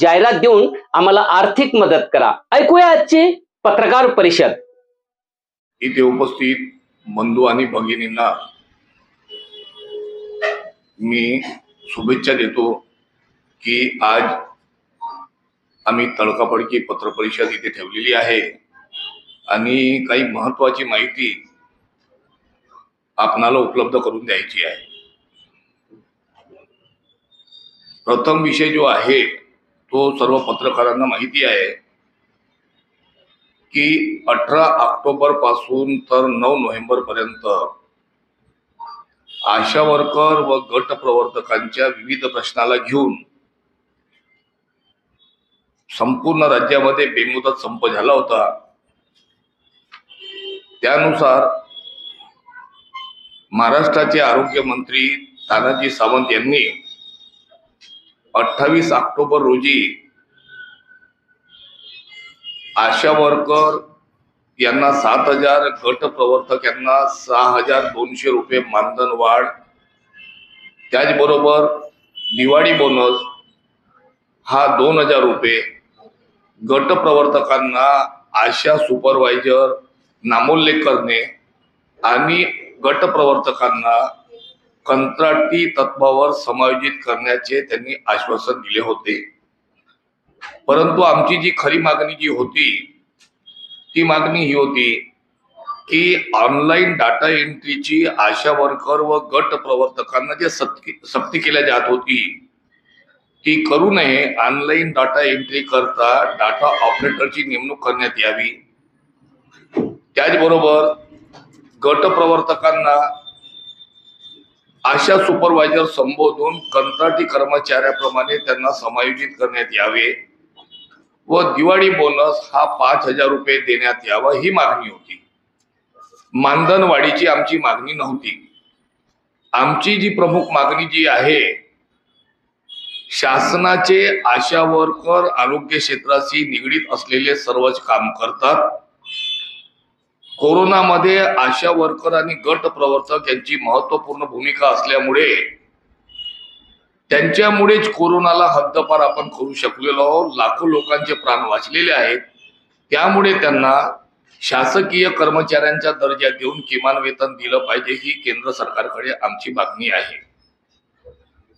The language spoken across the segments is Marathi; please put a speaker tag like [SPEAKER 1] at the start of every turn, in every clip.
[SPEAKER 1] जाहिरात देऊन आम्हाला आर्थिक मदत करा. ऐकूया आजची पत्रकार परिषद.
[SPEAKER 2] इथे उपस्थित बंधू आणि भगिनींना मी शुभेच्छा देतो की आज आम्ही तडकाफडकी पत्रपरिषद इथे ठेवलेली आहे. आणि काही महत्वाची माहिती आपणाला उपलब्ध करून द्यायची आहे. प्रथम विषय जो आहे तो सर्व पत्रकारांना माहिती आहे की अठरा ऑक्टोबरपासून तर नऊ नोव्हेंबर पर्यंत आशा वर्कर व गट प्रवर्तकांच्या विविध प्रश्नाला घेऊन संपूर्ण राज्यामध्ये बेमुदत संप झाला होता. त्यानुसार महाराष्ट्राचे आरोग्य मंत्री तानाजी सावंत यांनी अठ्ठावीस ऑक्टोबर रोजी आशा वर्कर यांना सात हजार गट प्रवर्तक यांना सहा हजार दोनशे रुपये मानधन वाढ त्याचबरोबर दिवाळी बोनस हा दोन हजार रुपये. गट प्रवर्तकांना आशा सुपरवायझर नामोल्लेख करणे आणि गट प्रवर्तकांना कंत्राटी तत्वावर समायोजित करण्याचे त्यांनी आश्वासन दिले होते. परंतु आमची जी खरी मागणी जी होती ती मागणी ही होती की ऑनलाईन डाटा एंट्रीची आशा वर्कर व गट प्रवर्तकांना जे सक्ती सक्ती केल्या जात होती ती करू नये. ऑनलाईन डाटा एंट्री करता डाटा ऑपरेटरची नेमणूक करण्यात यावी. त्याचबरोबर गट प्रवर्तकांना आशा सुपरवायझर संबोधून कंत्राटी कर्मचाऱ्याप्रमाणे त्यांना समायोजित करण्यात यावे व दिवाळी बोनस हा पाच हजार रुपये देण्यात यावा ही मागणी होती. मानधन वाढीची आमची मागणी नव्हती. आमची जी प्रमुख मागणी जी आहे शासनाचे आशा वर्कर आरोग्य क्षेत्राशी निगडीत असलेले सर्वच काम करतात. कोरोनामध्ये आशा वर्कर आणि गट प्रवर्तक यांची महत्त्वपूर्ण भूमिका असल्यामुळे त्यांच्यामुळेच कोरोनाला हद्दपार आपण करू शकलेलो आहोत. लाखो लोकांचे प्राण वाचलेले आहेत. त्यामुळे त्यांना शासकीय कर्मचाऱ्यांचा दर्जा देऊन किमान वेतन दिलं पाहिजे ही केंद्र सरकारकडे आमची मागणी आहे.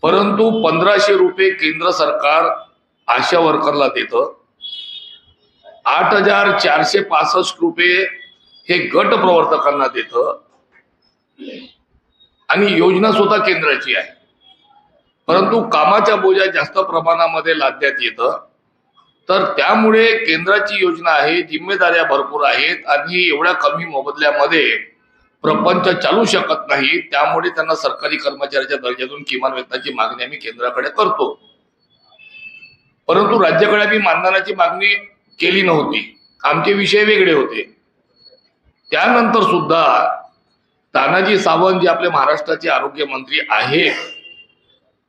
[SPEAKER 2] परंतु पंधराशे रुपये केंद्र सरकार आशा वर्करला देतं. आठ हजार चारशे पासष्ट रुपये हे गट प्रवर्तकांना देत. आणि योजना सुद्धा केंद्राची आहे. परंतु कामाच्या बोजा जास्त प्रमाणामध्ये लादण्यात येतं. तर त्यामुळे केंद्राची योजना आहे जिम्मेदाऱ्या भरपूर आहेत आणि एवढ्या कमी मोबदल्यामध्ये प्रपंच चालू शकत नाही. त्यामुळे त्यांना सरकारी कर्मचाऱ्याच्या दर्जातून किमान वेतनाची मागणी आम्ही केंद्राकडे करतो. परंतु राज्याकडे आम्ही मानधनाची मागणी केली नव्हती. आमचे विषय वेगळे होते. त्यानंतर सुद्धा तानाजी सावंत जे आपले महाराष्ट्राचे आरोग्यमंत्री आहेत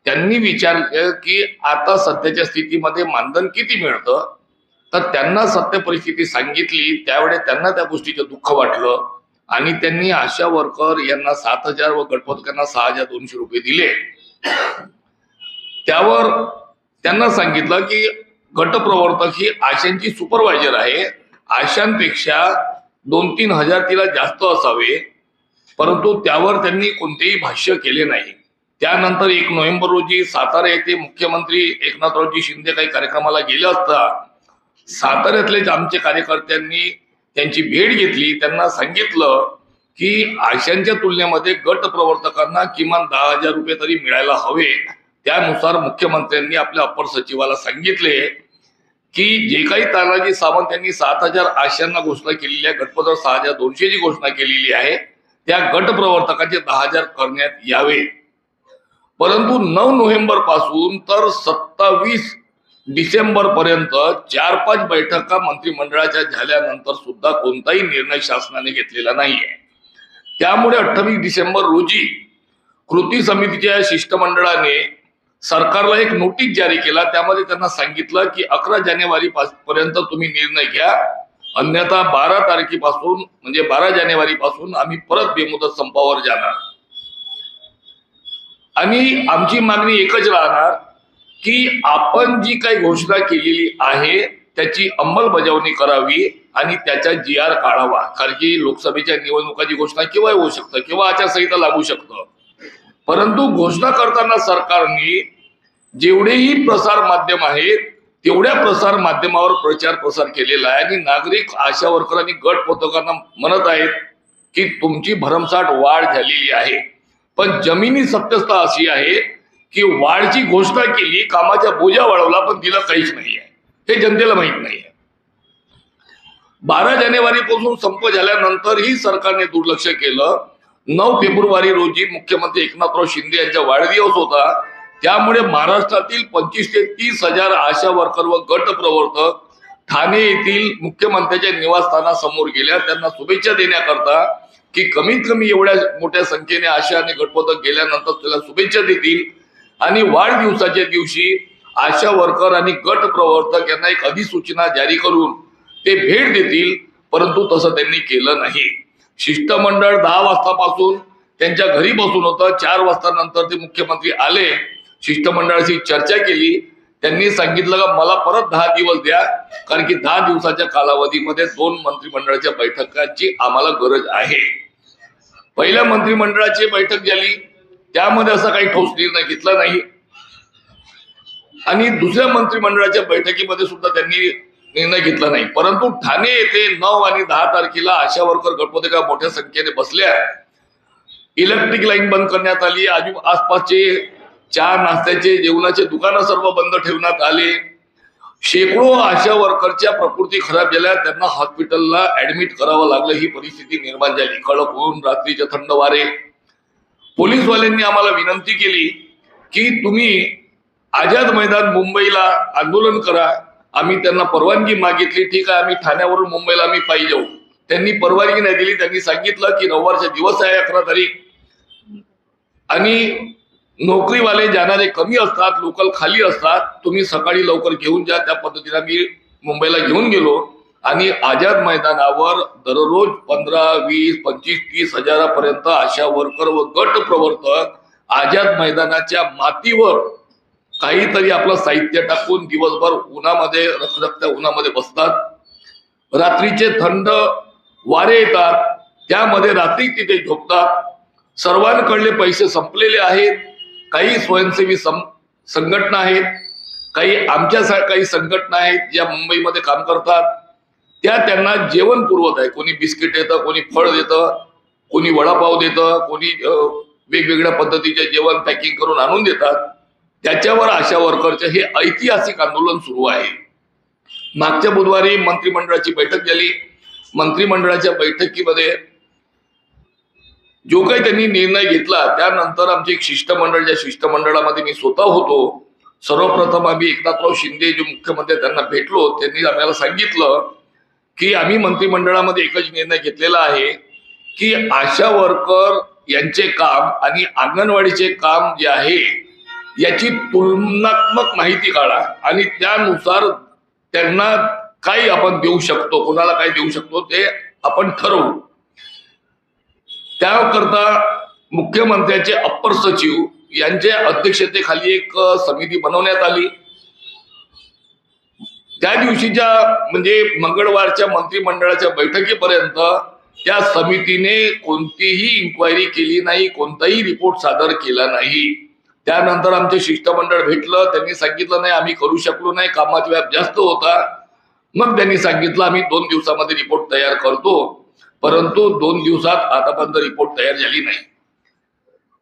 [SPEAKER 2] त्यांनी विचार की आता सध्याच्या स्थितीमध्ये मानधन किती मिळतं? तर त्यांना सत्य परिस्थिती सांगितली त्यावेळेस त्यांना त्या गोष्टीचं दुःख वाटलं आणि त्यांनी आशा वर्कर यांना सात हजार व गटपतकांना सहा हजार दोनशे रुपये दिले. त्यावर त्यांना सांगितलं की गटप्रवर्तक ही आशांची सुपरवायझर आहे. आशांपेक्षा दोन तीन हजार तिला जास्त असावे परंतु त्यावर त्यांनी कोणतेही भाष्य केले नाही. त्यानंतर एक नोव्हेंबर रोजी सातारा येथे मुख्यमंत्री एकनाथरावजी शिंदे काही कार्यक्रमाला गेले असता साताऱ्यातलेच आमच्या कार्यकर्त्यांनी त्यांची भेट घेतली. त्यांना सांगितलं की आशांच्या तुलनेमध्ये गट प्रवर्तकांना किमान दहा हजार रुपये तरी मिळायला हवे. त्यानुसार मुख्यमंत्र्यांनी आपल्या अपर सचिवाला सांगितले की जे काही तानाजी सावंत यांनी सात हजार आशांना घोषणा केलेली आहे गटपत्र सहा हजार दोनशेची घोषणा केलेली आहे त्या गटप्रवर्तकाचे दहा हजार करण्यात यावे. परंतु नऊ नोव्हेंबरपासून तर सत्तावीस डिसेंबर पर्यंत चार पाच बैठका मंत्रिमंडळाच्या झाल्यानंतर सुद्धा कोणताही निर्णय शासनाने घेतलेला नाहीये. त्यामुळे अठ्ठावीस डिसेंबर रोजी कृती समितीच्या शिष्टमंडळाने सरकारला एक नोटीस जारी केला. त्यामध्ये त्यांना सांगितलं की अकरा जानेवारी पास- पर्यंत तुम्ही निर्णय घ्या. अन्यथा बारा तारखेपासून म्हणजे बारा जानेवारी पासून आम्ही परत बेमुदत संपावर जाणार. आणि आमची मागणी एकच राहणार की आपण जी काही घोषणा केलेली आहे त्याची अंमलबजावणी करावी आणि त्याचा जी आर काढावा. कारण की लोकसभेच्या निवडणुकाची घोषणा केव्हा होऊ शकतं किंवा आचारसंहिता लागू शकतं. परंतु घोषणा करताना सरकारने जेवढेही प्रसार माध्यम आहेत तेवढ्या प्रसार माध्यमावर प्रचार प्रसार केलेला आहे. आणि नागरिक आशा वर्करांनी गट पथकांना म्हणत आहेत की तुमची भरमसाठ वाढ झालेली आहे. पण जमिनी सत्यस्था अशी आहे की वाढची घोषणा केली कामाच्या बोजा वाढवला पण तिला काहीच नाही आहे. हे जनतेला माहीत नाही आहे. बारा जानेवारी पासून संप झाल्यानंतरही सरकारने दुर्लक्ष केलं. नऊ फेब्रुवारी रोजी मुख्यमंत्री एकनाथराव शिंदे यांचा वाढदिवस होता. त्यामुळे महाराष्ट्रातील पंचवीस ते तीस हजार आशा वर्कर व गट प्रवर्तक ठाणे येथील मुख्यमंत्र्यांच्या निवासस्थानासमोर गेल्या. त्यांना शुभेच्छा देण्याकरता की कमीत कमी एवढ्या मोठ्या संख्येने आशा आणि गटपथक गेल्यानंतर त्याला शुभेच्छा देतील. आणि वाढदिवसाच्या दिवशी आशा वर्कर आणि गट प्रवर्तक यांना एक अधिसूचना जारी करून ते भेट देतील परंतु तसं त्यांनी केलं नाही. शिष्टमंडळ दहा वाजतापासून त्यांच्या घरी बसून होतं. चार वाजता नंतर ते मुख्यमंत्री आले. शिष्टमंडळाशी चर्चा केली. त्यांनी सांगितलं का मला परत दहा दिवस द्या कारण की दहा दिवसाच्या कालावधीमध्ये दोन मंत्रिमंडळाच्या बैठकांची आम्हाला गरज आहे. पहिल्या मंत्रिमंडळाची बैठक झाली. त्यामध्ये असा काही ठोस निर्णय घेतला नाही. आणि दुसऱ्या मंत्रिमंडळाच्या बैठकीमध्ये सुद्धा त्यांनी निर्णय घेतला नाही. परंतु ठाणे येथे नऊ आणि दहा तारखेला आशा वर्कर गटपतिका मोठ्या संख्येने बसल्या. इलेक्ट्रिक लाईन बंद करण्यात आली. आजू आसपासचे चहा नाश्त्याचे जेवणाचे दुकानं सर्व बंद ठेवण्यात आले. शेकडो आशा वर्करच्या प्रकृती खराब झाल्या. त्यांना हॉस्पिटलला ऍडमिट करावं लागलं. ही परिस्थिती निर्माण झाली. कडक होऊन रात्रीचे थंड वारे. पोलीसवाल्यांनी आम्हाला विनंती केली की तुम्ही आझाद मैदान मुंबईला आंदोलन करा. आम्ही त्यांना परवानगी मागितली. ठीक आहे आम्ही ठाण्यावरून मुंबईला आम्ही पायी जाऊ. त्यांनी परवानगी नाही दिली. त्यांनी सांगितलं की रविवारचा दिवस आहे अकरा तारीख. आणि नोकरीवाले जाणारे कमी असतात लोकल खाली असतात तुम्ही सकाळी लवकर घेऊन जा त्या पद्धतीने मी मुंबईला घेऊन गेलो. आणि आझाद मैदानावर दररोज पंधरा वीस पंचवीस तीस हजारापर्यंत आशा वर्कर व गट प्रवर्तक आझाद मैदानाच्या मातीवर काहीतरी आपलं साहित्य टाकून दिवसभर उन्हामध्ये रखरखत्या उन्हामध्ये बसतात. रात्रीचे थंड वारे येतात त्यामध्ये रात्री तिथे झोपतात. सर्वांकडले पैसे संपलेले आहेत. काही स्वयंसेवी सं संघटना आहेत काही आमच्या काही संघटना आहेत ज्या मुंबईमध्ये काम करतात. त्या त्यांना जेवण पुरवत आहे. कोणी बिस्किट देतं कोणी फळ देतं कोणी वडापाव देतं कोणी वेगवेगळ्या पद्धतीचे जेवण पॅकिंग करून आणून देतात. त्याच्यावर आशा वर्करचे हे ऐतिहासिक आंदोलन सुरू आहे. मागच्या बुधवारी मंत्रिमंडळाची बैठक झाली. मंत्रिमंडळाच्या बैठकीमध्ये जो काही त्यांनी निर्णय घेतला त्यानंतर आमचे एक शिष्टमंडळ ज्या शिष्टमंडळामध्ये मी स्वतः होतो सर्वप्रथम आम्ही एकनाथराव शिंदे जे मुख्यमंत्री त्यांना भेटलो त्यांनी आम्हाला सांगितलं की आम्ही मंत्रिमंडळामध्ये एकच निर्णय घेतलेला आहे की आशा वर्कर यांचे काम आणि अंगणवाडीचे काम जे आहे याची तुलनात्मक माहिती काढा आणि त्यानुसार त्यांना काय आपण देऊ शकतो कोणाला काय देऊ शकतो ते आपण ठरवू. त्याकरता मुख्यमंत्र्यांचे अप्पर सचिव यांच्या अध्यक्षतेखाली एक समिती बनवण्यात आली. त्या दिवशीच्या म्हणजे मंगळवारच्या मंत्रिमंडळाच्या बैठकीपर्यंत त्या समितीने कोणतीही इन्क्वायरी केली नाही कोणताही रिपोर्ट सादर केला नाही. त्यानंतर आमचे शिष्टमंडळ भेटलं त्यांनी सांगितलं नाही आम्ही करू शकलो नाही कामाचा व्याप जास्त होता. मग त्यांनी सांगितलं आम्ही दोन दिवसामध्ये रिपोर्ट तयार करतो. परंतु दोन दिवसात आतापर्यंत रिपोर्ट तयार झाली नाही.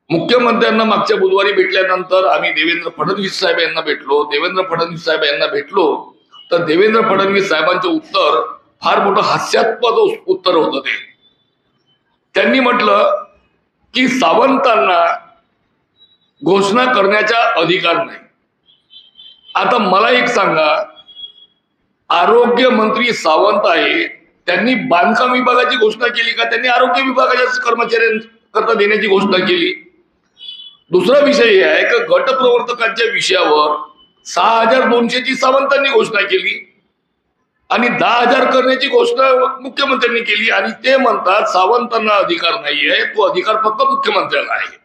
[SPEAKER 2] मुख्यमंत्र्यांना मागच्या बुधवारी भेटल्यानंतर आम्ही देवेंद्र फडणवीस साहेब यांना भेटलो. देवेंद्र फडणवीस साहेब यांना भेटलो. तर देवेंद्र फडणवीस साहेबांचं उत्तर फार मोठं हास्यात्मक उत्तर होतं ते. त्यांनी म्हटलं की सावंतांना घोषणा करण्याचा अधिकार नाही. आता मला एक सांगा आरोग्य मंत्री सावंत आहे त्यांनी बांधकाम विभागाची घोषणा केली का? त्यांनी आरोग्य विभागाच्या कर्मचाऱ्यांकरता देण्याची घोषणा केली. दुसरा विषय हे आहे की गट प्रवर्तकांच्या विषयावर सहा हजार दोनशेची सावंतांनी घोषणा केली आणि दहा हजार करण्याची घोषणा मुख्यमंत्र्यांनी केली आणि ते म्हणतात सावंतांना अधिकार नाहीये तो अधिकार फक्त मुख्यमंत्र्याला आहे.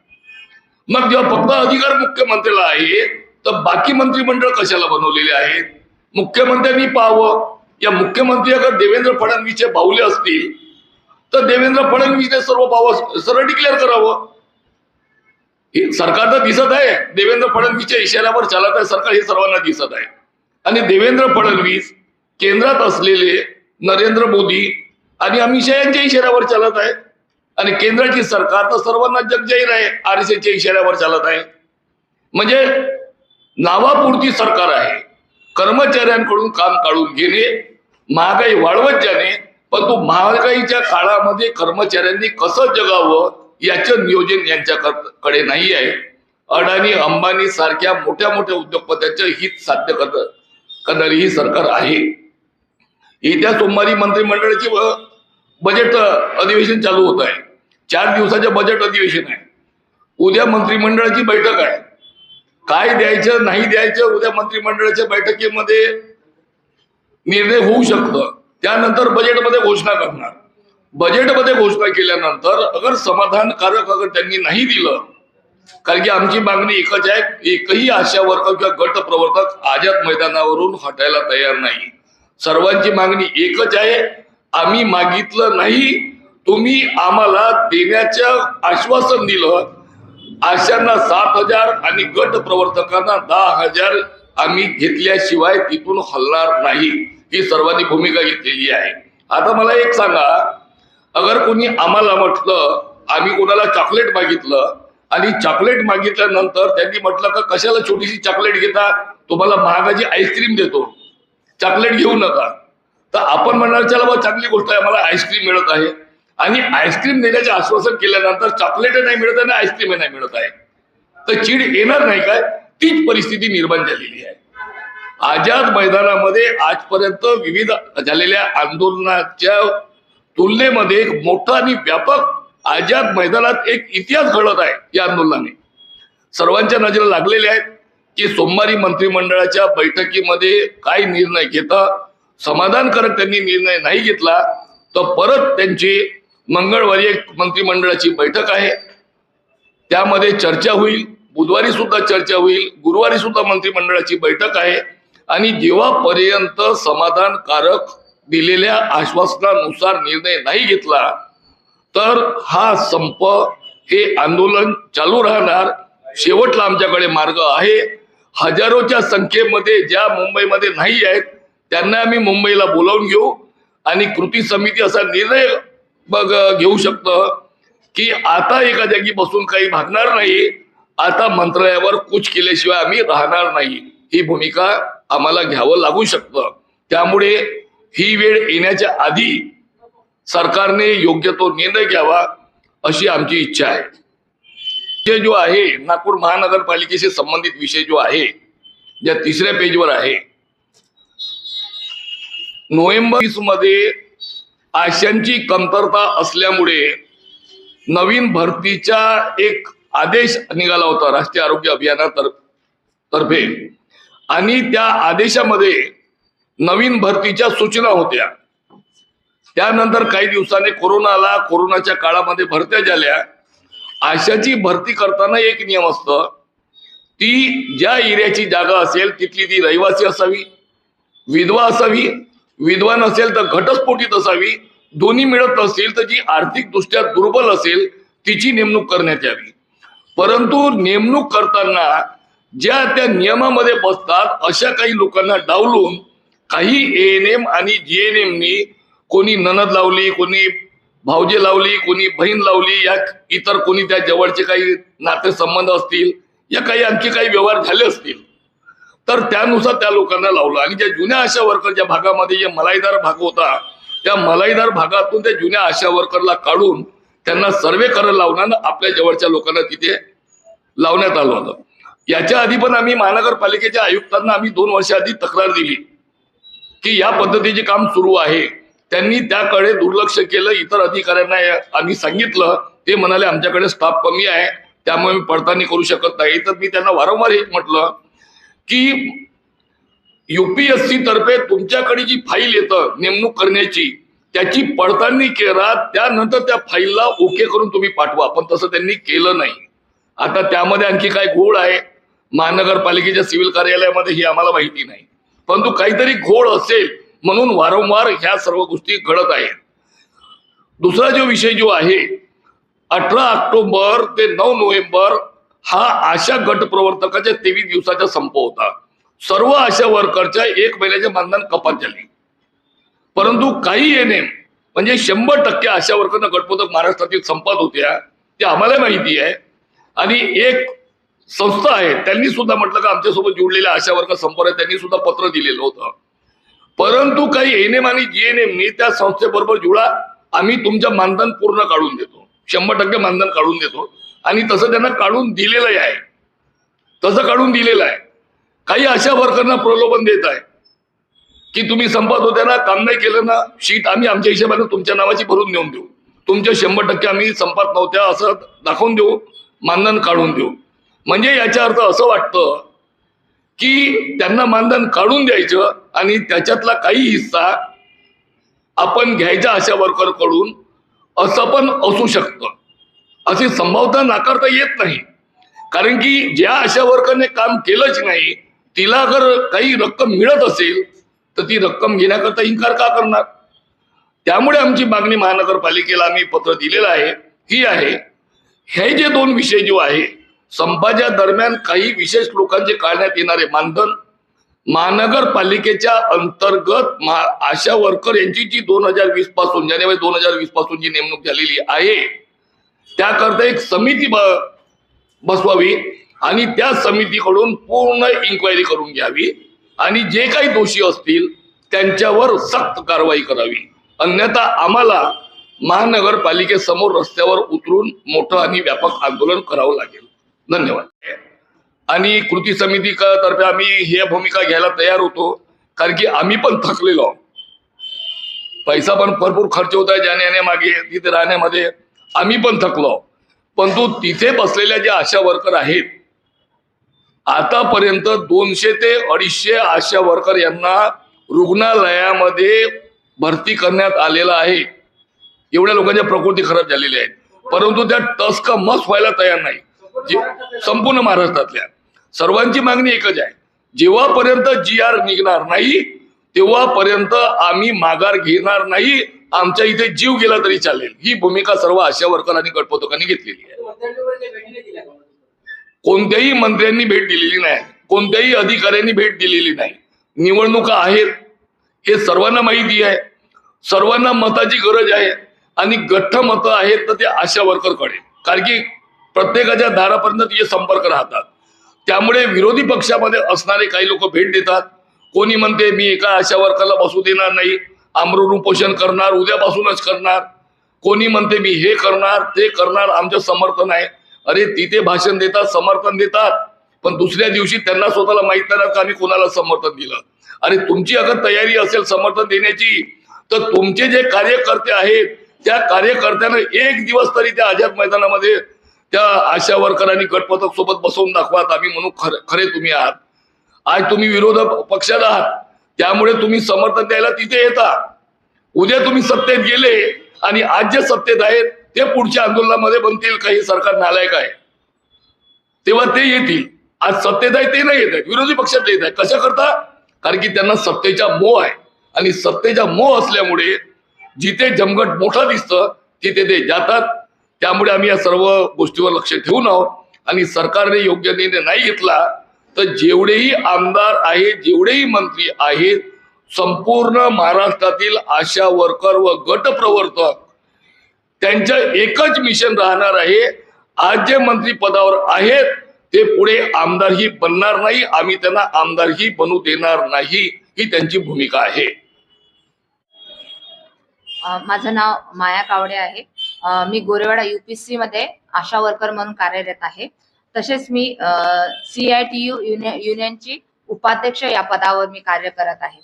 [SPEAKER 2] मग जेव्हा फक्त अधिकार मुख्यमंत्र्याला आहे तर बाकी मंत्रिमंडळ कशाला बनवलेले आहेत? मुख्यमंत्र्यांनी पाहावं. या मुख्यमंत्री अगर देवेंद्र फडणवीसचे बाहुले असतील तर देवेंद्र फडणवीसने सर्व पाव सरळ डिक्लेअर करावं. हे सरकार तर दिसत आहे. देवेंद्र फडणवीसच्या इशाऱ्यावर चालत आहे सरकार हे सर्वांना दिसत आहे. आणि देवेंद्र फडणवीस केंद्रात असलेले नरेंद्र मोदी आणि अमित शहा यांच्या इशाऱ्यावर चालत आहे. आणि केंद्राची सरकार तर सर्वांना जगजाहीर आहे आर एस एसच्या इशाऱ्यावर चालत आहे. म्हणजे नावापुरती सरकार आहे. कर्मचाऱ्यांकडून काम काढून घेणे महागाई वाढवत जाणे पण तो महागाईच्या काळामध्ये कर्मचाऱ्यांनी कसं जगावं याचं नियोजन यांच्याकडे नाही आहे. अडाणी अंबानी सारख्या मोठ्या मोठ्या उद्योगपत्यांचं हित साध्य करत करणारी ही सरकार आहे. येत्या सोमवारी मंत्रिमंडळाची बजेट अधिवेशन चालू होत आहे. चार दिवसाचे बजेट अधिवेशन आहे. उद्या मंत्रिमंडळाची बैठक आहे. काय द्यायचं नाही द्यायचं उद्या मंत्रिमंडळाच्या बैठकीमध्ये निर्णय होऊ शकतं. त्यानंतर बजेटमध्ये घोषणा करणार. बजेटमध्ये घोषणा केल्यानंतर अगर समाधानकारक अगर त्यांनी नाही दिलं कारण की आमची मागणी एकच आहे एकही आशा वर्ग किंवा गट प्रवर्तक आझाद मैदानावरून हटायला तयार नाही. सर्वांची मागणी एकच आहे आम्ही मागितलं नाही तुम्ही आम्हाला देण्याचं आश्वासन दिलं. आशांना सात हजार आणि गट प्रवर्तकांना दहा हजार आम्ही घेतल्याशिवाय तिथून हलणार नाही. ही सर्वांनी भूमिका घेतलेली आहे. आता मला एक सांगा अगर कोणी आम्हाला म्हटलं आम्ही कोणाला चॉकलेट मागितलं आणि चॉकलेट मागितल्यानंतर त्यांनी म्हटलं का कशाला छोटीशी चॉकलेट घेता? तुम्हाला महागाची आईस्क्रीम देतो. चॉकलेट घेऊ नका. तर आपण म्हणणार चला बा चांगली गोष्ट आहे मला आईस्क्रीम मिळत आहे. आणि आईस्क्रीम देण्याचे आश्वासन केल्यानंतर चॉकलेट नाही मिळत आणि आईस्क्रीम नाही मिळत आहे. तर चीड येणार नाही काय? तीच परिस्थिती निर्माण झालेली आहे. आझाद मैदानामध्ये आजपर्यंत विविध झालेल्या आंदोलनाच्या तुलनेमध्ये एक मोठा आणि व्यापक आझाद मैदानात एक इतिहास घडत आहे या आंदोलनाने. सर्वांच्या नजरेला लागलेल्या आहेत की सोमवारी मंत्रिमंडळाच्या बैठकीमध्ये काय निर्णय घेता समाधानकारक त्यांनी निर्णय नाही घेतला तर परत त्यांची मंगळवारी एक मंत्रिमंडळाची बैठक आहे. त्यामध्ये चर्चा होईल बुधवारी सुद्धा चर्चा होईल गुरुवारी सुद्धा मंत्रिमंडळाची बैठक आहे. आणि जेव्हापर्यंत समाधानकारक दिलेल्या आश्वासनानुसार निर्णय नाही घेतला तर हा संप हे आंदोलन चालू राहणार. शेवटला आमच्याकडे मार्ग आहे. हजारोच्या संख्येमध्ये ज्या मुंबईमध्ये नाही आहेत त्यांना आम्ही मुंबईला बोलावून घेऊ. आणि कृती समिती असा निर्णय बघ घेऊ शकतं की आता एका जागी बसून काही भागणार नाही. आता मंत्रालयावर कूच केल्याशिवाय आम्ही राहणार नाही. ही भूमिका आम्हाला घ्यावं लागू शकतं. त्यामुळे ही वेळ येण्याच्या आधी सरकारने योग्य तो निर्णय घ्यावा अशी आमची इच्छा आहे. विषय जो आहे नागपूर महानगरपालिकेशी संबंधित विषय जो आहे ज्या तिसऱ्या पेजवर आहे नोव्हेंबरमध्ये आशांची कमतरता असल्यामुळे नवीन भरतीचा एक आदेश निघाला होता राष्ट्रीय आरोग्य अभियानातर्फे. आणि त्या आदेशामध्ये नवीन भरतीच्या सूचना होत्या. त्यानंतर काही दिवसांनी कोरोना आला कोरोनाच्या काळामध्ये भरत्या झाल्या. आशाची भरती करताना एक नियम असतं ती ज्या एरियाची जागा असेल तिथली ती रहिवासी असावी विधवा असावी विधवा नसेल तर घटस्फोटीत असावी दोन्ही मिळत असतील तर जी आर्थिकदृष्ट्या दुर्बल असेल तिची नेमणूक करण्यात यावी. परंतु नेमणूक करताना ज्या त्या नियमामध्ये बसतात अशा काही लोकांना डावलून काही ए एन एम आणि जी एन एमनी कोणी ननद लावली कोणी भाऊजी लावली कोणी बहीण लावली या इतर कोणी त्या जवळचे काही नातेसंबंध असतील या काही आणखी काही व्यवहार झाले असतील तर त्यानुसार त्या लोकांना लावलं. आणि ज्या जुन्या आशा वर्करच्या भागामध्ये जे मलाईदार भाग होता त्या मलाईदार भागातून त्या जुन्या आशा वर्करला काढून त्यांना सर्वे करायला लावणार आपल्या जवळच्या लोकांना तिथे लावण्यात आलं होतं. याच्या आधी पण आम्ही महानगरपालिकेच्या आयुक्तांना आम्ही दोन वर्ष आधी तक्रार दिली की या पद्धतीचे काम सुरू आहे. त्यांनी त्याकडे दुर्लक्ष केलं इतर अधिकाऱ्यांना आम्ही सांगितलं. ते म्हणाले आमच्याकडे स्टाफ कमी आहे त्यामुळे मी पडताळणी करू शकत नाही. तर मी त्यांना वारंवार हेच म्हटलं की युपीएससी तर्फे तुमच्याकडे जी फाईल येतं नेमणूक करण्याची त्याची पडताळणी करा त्यानंतर त्या फाईलला ओके करून तुम्ही पाठवा. पण तसं त्यांनी केलं नाही. आता त्यामध्ये आणखी काय घोळ आहे? महानगरपालिकेच्या सिव्हिल कार्यालयामध्ये ही आम्हाला माहिती नाही. परंतु काहीतरी घोळ असेल म्हणून वारंवार ह्या सर्व गोष्टी घडत आहेत. दुसरा जो विषय जो आहे अठरा ऑक्टोबर ते नऊ नोव्हेंबर हा आशा गट प्रवर्तकाच्या तेवीस दिवसाचा संप होता. सर्व आशा वर्करच्या एक महिन्याचे मानधन कपात झाली. परंतु काही एनएम म्हणजे शंभर टक्के आशा वर्करना गटपोतक महाराष्ट्रातील संपात होत्या ते आम्हाला माहिती आहे. आणि एक संस्था आहे. त्यांनी सुद्धा म्हटलं का आमच्यासोबत जुडलेल्या आशा वर्ग संपर्क त्यांनी सुद्धा पत्र दिलेलं होतं. परंतु काही एनएम आणि जीएनएमनी त्या संस्थेबरोबर जुळा आम्ही तुमचं मानधन पूर्ण काढून देतो. शंभर टक्के मानधन काढून देतो. आणि तसं त्यांना काढून दिलेलंही आहे. तसं काढून दिलेलं आहे. काही अशा वर्करना प्रलोभन देत आहे. की तुम्ही संपत होत्या ना काम नाही केलं ना शीट आम्ही आमच्या हिशोबाने तुमच्या नावाची भरून देऊन देऊ. तुमच्या शंभर टक्के आम्ही संपात नव्हत्या असं दाखवून देऊ मानधन काढून देऊ. म्हणजे याचा अर्थ असं वाटतं की त्यांना मानधन काढून द्यायचं आणि त्याच्यातला काही हिस्सा आपण घ्यायचा अशा वर्करकडून असं पण असू शकतं. अशी संभावना नाकारता येत नाही. कारण की ज्या अशा वर्करने काम केलंच नाही तिला जर काही रक्कम मिळत असेल तर ती रक्कम घेण्याकरता इन्कार का करणार? त्यामुळे आमची मागणी महानगरपालिकेला आम्ही पत्र दिलेलं आहे ही आहे. हे जे दोन विषय जो आहे संपाच्या दरम्यान काही विशेष लोकांचे काढण्यात येणारे मानधन महानगरपालिकेच्या अंतर्गत आशा वर्कर यांची जी दोन हजार वीसपासून जानेवारी दोन हजार वीसपासून जी नेमणूक झालेली आहे त्याकरता एक समिती बसवावी आणि त्या समितीकडून पूर्ण इन्क्वायरी करून घ्यावी आणि जे काही दोषी असतील त्यांच्यावर सक्त कारवाई करावी. अन्यथा आम्हाला महानगरपालिकेसमोर रस्त्यावर उतरून मोठं आणि व्यापक आंदोलन करावं लागेल. धन्यवाद. आणि कृती समिती तर्फे आम्ही हे भूमिका घ्यायला तयार होतो कारण की आम्ही पण थकलेलो आहोत. पैसा पण भरपूर खर्च होत आहे ज्याने मागे तिथे राहण्यामध्ये आम्ही पण थकलो परंतु तिथे बसलेल्या ज्या आशा वर्कर आहेत आतापर्यंत दोनशे ते अडीचशे आशा वर्कर यांना रुग्णालयामध्ये भरती करण्यात आलेला आहे. एवढ्या लोकांच्या प्रकृती खराब झालेल्या आहेत. परंतु त्या टस्क मस व्हायला तयार नाही जे- संपूर्ण महाराष्ट्रातल्या सर्वांची मागणी एकच आहे. जेव्हापर्यंत जी आर निघणार नाही तेव्हापर्यंत आम्ही माघार घेणार नाही आमच्या इथे जीव गेला तरी चालेल. ही भूमिका सर्व आशा वर्कर आणि घेतलेली आहे. कोणत्याही मंत्र्यांनी भेट दिलेली नाही. कोणत्याही अधिकाऱ्यांनी भेट दिलेली नाही. निवडणुका आहेत. हे सर्वांना माहिती आहे. सर्वांना मताची गरज आहे. आणि गठ्ठ मतं आहेत तर ते आशा वर्करकडे. कारण की प्रत्येकाच्या दारापर्यंत तिचे संपर्क राहतात. त्यामुळे विरोधी पक्षामध्ये असणारे काही लोक भेट देतात. कोणी म्हणते मी एका आशा वर्करला बसू देणार नाही. आमरण उपोषण करणार उद्यापासूनच करणार. कोणी म्हणते मी हे करणार ते करणार आमचं समर्थन आहे. अरे तिथे भाषण देतात समर्थन देतात. पण दुसऱ्या दिवशी त्यांना स्वतःला माहीत नाही का आम्ही कोणाला समर्थन दिलं. अरे तुमची अगर तयारी असेल समर्थन देण्याची तर तुमचे जे कार्यकर्ते आहेत त्या कार्यकर्त्यानं एक दिवस तरी त्या आझाद मैदानामध्ये त्या आशा वर्करांनी गटपथक सोबत बसवून दाखवात आम्ही म्हणू खरे खरे तुम्ही आहात. आज तुम्ही विरोध पक्षात आहात. त्यामुळे तुम्ही समर्थन द्यायला तिथे येता. उद्या तुम्ही सत्तेत गेले आणि आज जे सत्तेत आहेत ते पुढच्या आंदोलनामध्ये बनतील काही सरकार नालायक आहे. तेव्हा ते येतील. आज सत्तेत आहे ते नाही येत आहेत. विरोधी पक्षात येत आहे कशा करता? कारण की त्यांना सत्तेचा मोह आहे. आणि सत्तेचा मोह असल्यामुळे जिथे जमगट मोठा दिसतं तिथे ते जातात. त्यामुळे आम्ही या सर्व गोष्टीवर लक्ष ठेवून आहोत. आणि सरकारने योग्य निर्णय नाही घेतला तर जेवढेही आमदार आहेत जेवढेही मंत्री आहेत संपूर्ण महाराष्ट्रातील आशा वर्कर व गट प्रवर्तक त्यांचं एकच मिशन राहणार आहे. आज जे मंत्री पदावर आहेत ते पुढे आमदारही बनणार नाही. आम्ही त्यांना आमदारही बनू देणार नाही ही त्यांची भूमिका आहे.
[SPEAKER 3] माझं नाव माया कावडे आहे. मी गोरेवाडा युपीसी मध्ये आशा वर्कर म्हणून कार्यरत आहे. तसेच मी सी आय टी युनियनची उपाध्यक्ष या पदावर मी कार्य करत आहे.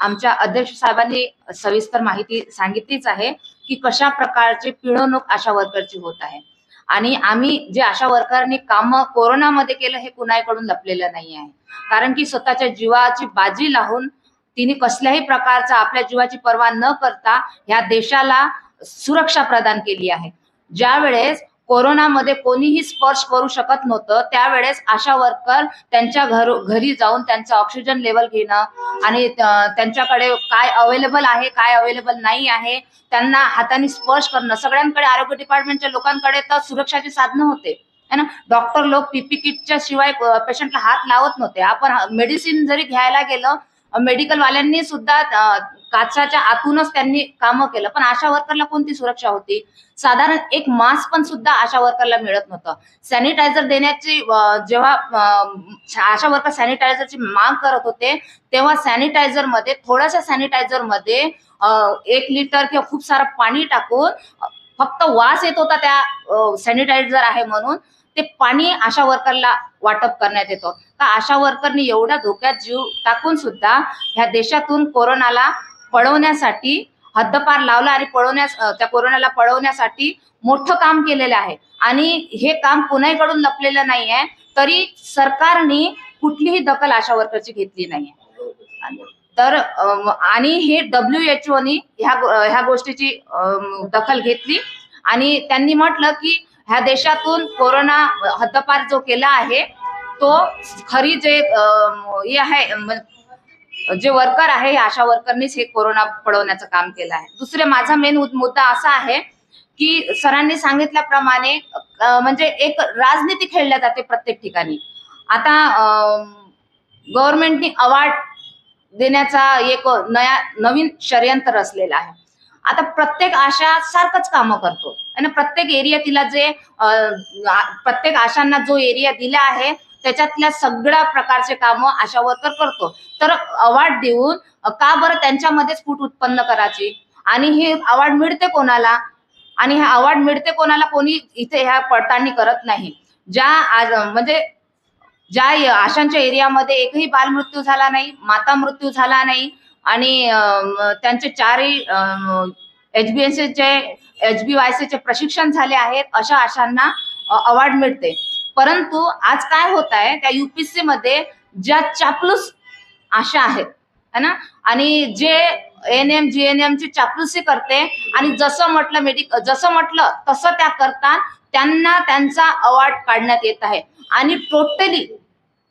[SPEAKER 3] आमच्या अध्यक्ष साहेबांनी सविस्तर माहिती सांगितलीच आहे की कशा प्रकारची पिळवणूक आशा वर्करची होत आहे. आणि आम्ही जे आशा वर्करनी काम कोरोनामध्ये केलं हे कुणाकडून लपलेलं नाही आहे कारण की स्वतःच्या जीवाची बाजी लावून तिने कसल्याही प्रकारचा आपल्या जीवाची पर्वा न करता ह्या देशाला सुरक्षा प्रदान केली आहे. ज्या वेळेस कोरोनामध्ये कोणीही स्पर्श करू शकत नव्हतं त्यावेळेस आशा वर्कर त्यांच्या घर घरी जाऊन त्यांचं ऑक्सिजन लेवल घेणं आणि त्यांच्याकडे काय अवेलेबल आहे काय अवेलेबल नाही आहे त्यांना हाताने स्पर्श करणं. सगळ्यांकडे आरोग्य डिपार्टमेंटच्या लोकांकडे तर सुरक्षाची साधनं होते. है ना? डॉक्टर लोक पीपी किटच्या शिवाय पेशंटला हात लावत नव्हते. आपण मेडिसिन जरी घ्यायला गेलं मेडिकल वाल्यांनी सुद्धा काचाच्या आतूनच त्यांनी कामं केलं. पण आशा वर्करला कोणती सुरक्षा होती? साधारण एक मास्क पण सुद्धा आशा वर्करला मिळत नव्हतं. सॅनिटायझर देण्याची जेव्हा आशा वर्कर सॅनिटायझरची माग करत होते तेव्हा सॅनिटायझरमध्ये थोड्याशा सॅनिटायझरमध्ये एक लिटर किंवा खूप सारं पाणी टाकून फक्त वास येत होता त्या सॅनिटायझर आहे म्हणून. ते पाणी आशा वर्करला वाटप करण्यात येतं. तर आशा वर्करनी एवढ्या धोक्यात जीव टाकून सुद्धा ह्या देशातून कोरोनाला पळवण्यासाठी हद्दपार लावला आणि पळवण्यास त्या कोरोनाला पळवण्यासाठी मोठं काम केलेलं आहे. आणि हे काम कुणाकडून लपलेलं नाही आहे तरी सरकारने कुठलीही दखल आशा वर्करची घेतली नाही तर आणि हे डब्ल्यू एच ओनी ह्या ह्या गोष्टीची दखल घेतली. आणि त्यांनी म्हटलं की ह्या देशातून कोरोना हद्दपार जो केला आहे तो खरी जे हे आहे जे वर्कर आहे हे आशा वर्करनीच हे कोरोना पळवण्याचं काम केलं आहे. दुसरे माझा मेन मुद्दा असा आहे की सरांनी सांगितल्याप्रमाणे म्हणजे एक राजनीती खेळल्या जाते प्रत्येक ठिकाणी. आता गव्हर्नमेंटनी अवॉर्ड देण्याचा एक नया नवीन षडयंत्र असलेला आहे. आता प्रत्येक आशा सारखंच कामं करतो. आणि प्रत्येक एरिया तिला जे प्रत्येक आशांना जो एरिया दिला आहे त्याच्यातल्या सगळ्या प्रकारचे कामं आशा वर्कर करतो. तर अवॉर्ड देऊन का बरं त्यांच्यामध्येच फूट उत्पन्न करायची? आणि हे अवॉर्ड मिळते कोणाला? आणि हा अवॉर्ड मिळते कोणाला? कोणी इथे ह्या पडताळणी करत नाही. ज्या आज- म्हणजे ज्या आशांच्या एरियामध्ये एकही बालमृत्यू झाला नाही माता मृत्यू झाला नाही आणि त्यांचे चारही एच बी एस चे एच बी वाय चे प्रशिक्षण झाले आहेत अशा आशांना अवॉर्ड मिळते. परंतु आज काय होत आहे त्या युपीएससी मध्ये ज्या चापलूस आशा आहेत है ना? आणि जे N M G N M ची चापलुसी करते आणि जसं म्हटलं मेडिक जसं म्हटलं तसं त्या करतात त्यांना त्यांचा अवॉर्ड काढण्यात येत आहे. आणि टोटली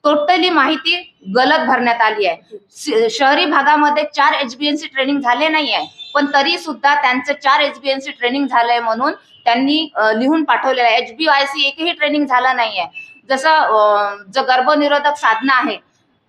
[SPEAKER 3] टोटली माहिती गलत भरण्यात आली आहे. शहरी भागामध्ये चार एचबीएनसी ट्रेनिंग झाले नाही आहे पण तरी सुद्धा त्यांचं चार एचबीएनसी ट्रेनिंग झालंय म्हणून त्यांनी लिहून पाठवलेलं आहे. एचबीआयसी एकही ट्रेनिंग झालं नाही आहे जसं जो गर्भनिरोधक साधनं आहे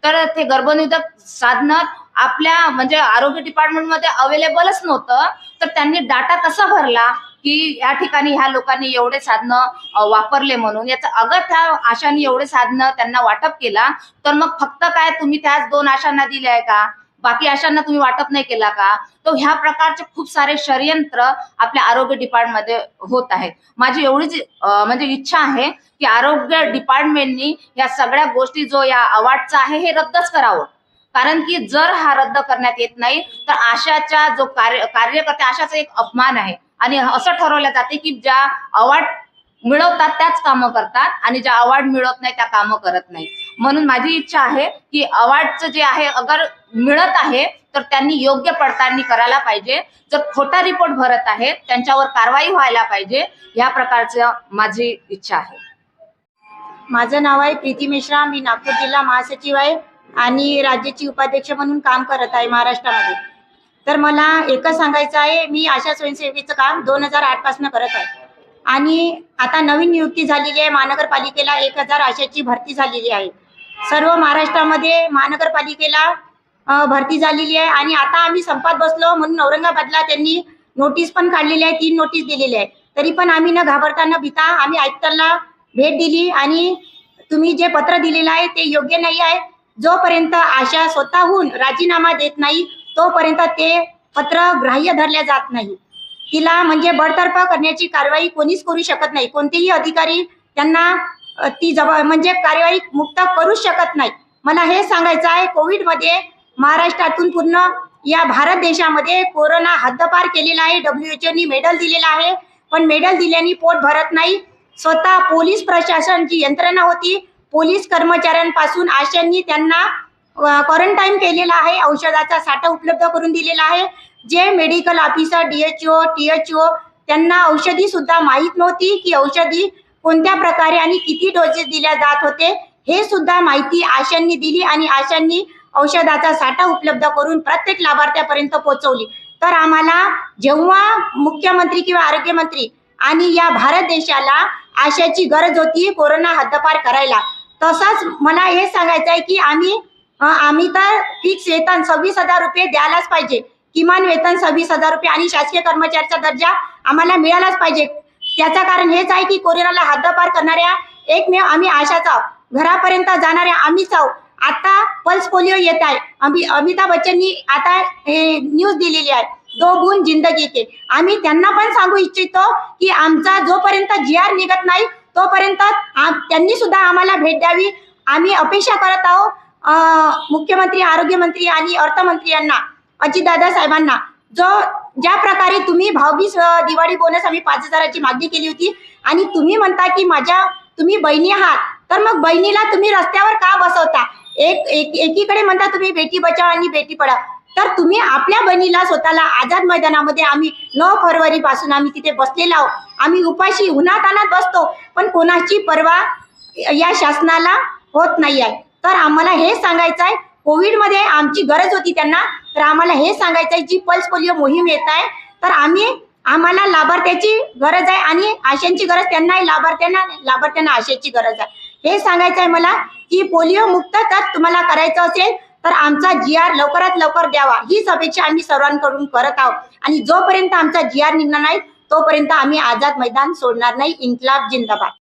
[SPEAKER 3] तर ते गर्भनिरोधक साधनं आपल्या म्हणजे आरोग्य डिपार्टमेंटमध्ये अवेलेबलच नव्हतं तर त्यांनी डाटा कसा भरला? की या ठिकाणी ह्या लोकांनी एवढे साधनं वापरले म्हणून. याचा अगर त्या आशांनी एवढे साधनं त्यांना वाटप केला तर मग फक्त काय तुम्ही त्याच दोन आशांना दिले आहे का? बाकी आशांना तुम्ही वाटप नाही केला का? तो ह्या प्रकारचे खूप सारे षडयंत्र आपल्या आरोग्य डिपार्टमेंटमध्ये होत आहेत. माझी एवढीच म्हणजे इच्छा आहे की आरोग्य डिपार्टमेंटनी या सगळ्या गोष्टी जो या अवॉर्डचा आहे हे रद्दच करावं. कारण की जर हा रद्द करण्यात येत नाही तर आशाच्या जो कार्य कार्यकर्ते आशाचा एक अपमान आहे. आणि असं ठरवलं जाते की ज्या अवॉर्ड मिळवतात त्याच कामं करतात आणि ज्या अवॉर्ड मिळत नाही त्या कामं करत नाही. म्हणून माझी इच्छा आहे की अवॉर्डचं जे आहे अगर मिळत आहे तर त्यांनी योग्य पडताळणी करायला पाहिजे. जर खोटा रिपोर्ट भरत आहेत त्यांच्यावर कारवाई व्हायला पाहिजे या प्रकारचं माझी इच्छा आहे.
[SPEAKER 4] माझं नाव आहे प्रीती मिश्रा. मी नागपूर जिल्हा महासचिव आहे आणि राज्याची उपाध्यक्ष म्हणून काम करत आहे महाराष्ट्रामध्ये. तर मला एकच सांगायचं आहे मी आशा स्वयंसेवेचं काम दोन हजार आठपासून करत आहे. आणि आता नवीन नियुक्ती झालेली आहे महानगरपालिकेला एक हजार आशाची भरती झालेली आहे. सर्व महाराष्ट्रामध्ये महानगरपालिकेला भरती झालेली आहे आणि आता आम्ही संपात बसलो म्हणून औरंगाबादला त्यांनी नोटीस पण काढलेली आहे तीन नोटीस दिलेली आहे. तरी पण आम्ही न घाबरता न भिता आम्ही आयुक्तांना भेट दिली आणि तुम्ही जे पत्र दिलेलं आहे ते योग्य नाही आहे. जोपर्यंत आशा स्वतःहून राजीनामा देत नाही तोपर्यंत ते पत्र ग्राह्य धरले जात नाही. तिला म्हणजे बडतर्फ करण्याची कारवाई कोणीच करू शकत नाही. कोणतेही अधिकारी त्यांना ती जबाब म्हणजे कार्यवाही मुक्त करूच शकत नाही. मला हे सांगायचं आहे कोविडमध्ये महाराष्ट्रातून पूर्ण या भारत देशामध्ये कोरोना हद्दपार केलेला आहे. डब्ल्यू नी मेडल दिलेला आहे. पण मेडल दिल्याने पोट भरत नाही. स्वतः पोलीस प्रशासन जी यंत्रणा होती पोलीस कर्मचाऱ्यांपासून आशांनी त्यांना क्वारंटाईन केलेला आहे. औषधाचा साठा उपलब्ध करून दिलेला आहे. जे मेडिकल ऑफिसर डीएचओ टीएचओ त्यांना औषधी सुद्धा माहीत नव्हती की औषधी कोणत्या प्रकारे आणि किती डोसेस दिल्या जात होते. हे सुद्धा माहिती आशांनी दिली आणि आशांनी औषधाचा साठा उपलब्ध करून प्रत्येक लाभार्थ्यापर्यंत पोहोचवली. तर आम्हाला जेव्हा मुख्यमंत्री किंवा आरोग्यमंत्री आणि या भारत देशाला आशाची गरज होती कोरोना हद्दपार करायला तसंच मला हे सांगायचं आहे की आम्ही आम्ही तर फिक्स वेतन सव्वीस हजार रुपये द्यायलाच पाहिजे. किमान वेतन सव्वीस हजार रुपये आणि शासकीय कर्मचाऱ्याचा दर्जा आम्हाला मिळालाच पाहिजे. त्याचं कारण हेच आहे की कोरोनाला हद्दपार करणाऱ्या एकमेव आम्ही आशाच आहोत. घरापर्यंत जाणाऱ्या आम्हीच आहोत. आता पल्स पोलिओ येत आहे. आम्ही अमिताभ बच्चननी आता हे न्यूज दिलेली आहे. दो गुण जिंदगी के. आम्ही त्यांना पण सांगू इच्छितो की आमचा जोपर्यंत जी आर निघत नाही तोपर्यंत त्यांनी सुद्धा आम्हाला भेट द्यावी. आम्ही अपेक्षा करत आहोत मुख्यमंत्री आरोग्यमंत्री आणि अर्थमंत्री यांना अजितदादा साहेबांना जो ज्या प्रकारे तुम्ही भाऊबीज दिवाळी बोनस आम्ही पाच हजाराची मागणी केली होती आणि तुम्ही म्हणता की माझ्या तुम्ही बहिणी आहात तर मग बहिणीला तुम्ही रस्त्यावर का बसवता? एक एक एकीकडे म्हणता तुम्ही बेटी बचाव आणि बेटी पढाव तर तुम्ही आपल्या बहिणीला स्वतःला आझाद मैदानामध्ये आम्ही नऊ फरवरी पासून आम्ही तिथे बसलेलो आहोत. आम्ही उपाशी उन्हात आणत बसतो पण कोणाची पर्वा या शासनाला होत नाही आहे. तर आम्हाला हे सांगायचं आहे कोविडमध्ये आमची गरज होती त्यांना तर आम्हाला हे सांगायचं आहे जी पल्स पोलिओ मोहीम येत आहे तर आम्ही आम्हाला लाभार्थ्याची गरज आहे आणि आशांची गरज त्यांनाही लाभार्थ्यांना लाभार्थ्यांना आशेची गरज आहे. हे सांगायचं आहे मला की पोलिओ मुक्त जर तुम्हाला करायचं असेल तर आमचा जी आर लवकरात लवकर द्यावा. हीच अपेक्षा आम्ही सर्वांकडून करत आहोत. आणि जोपर्यंत आमचा जी आर निघणार नाही तोपर्यंत आम्ही आझाद मैदान सोडणार नाही. इन्कलाब जिंदाबाद.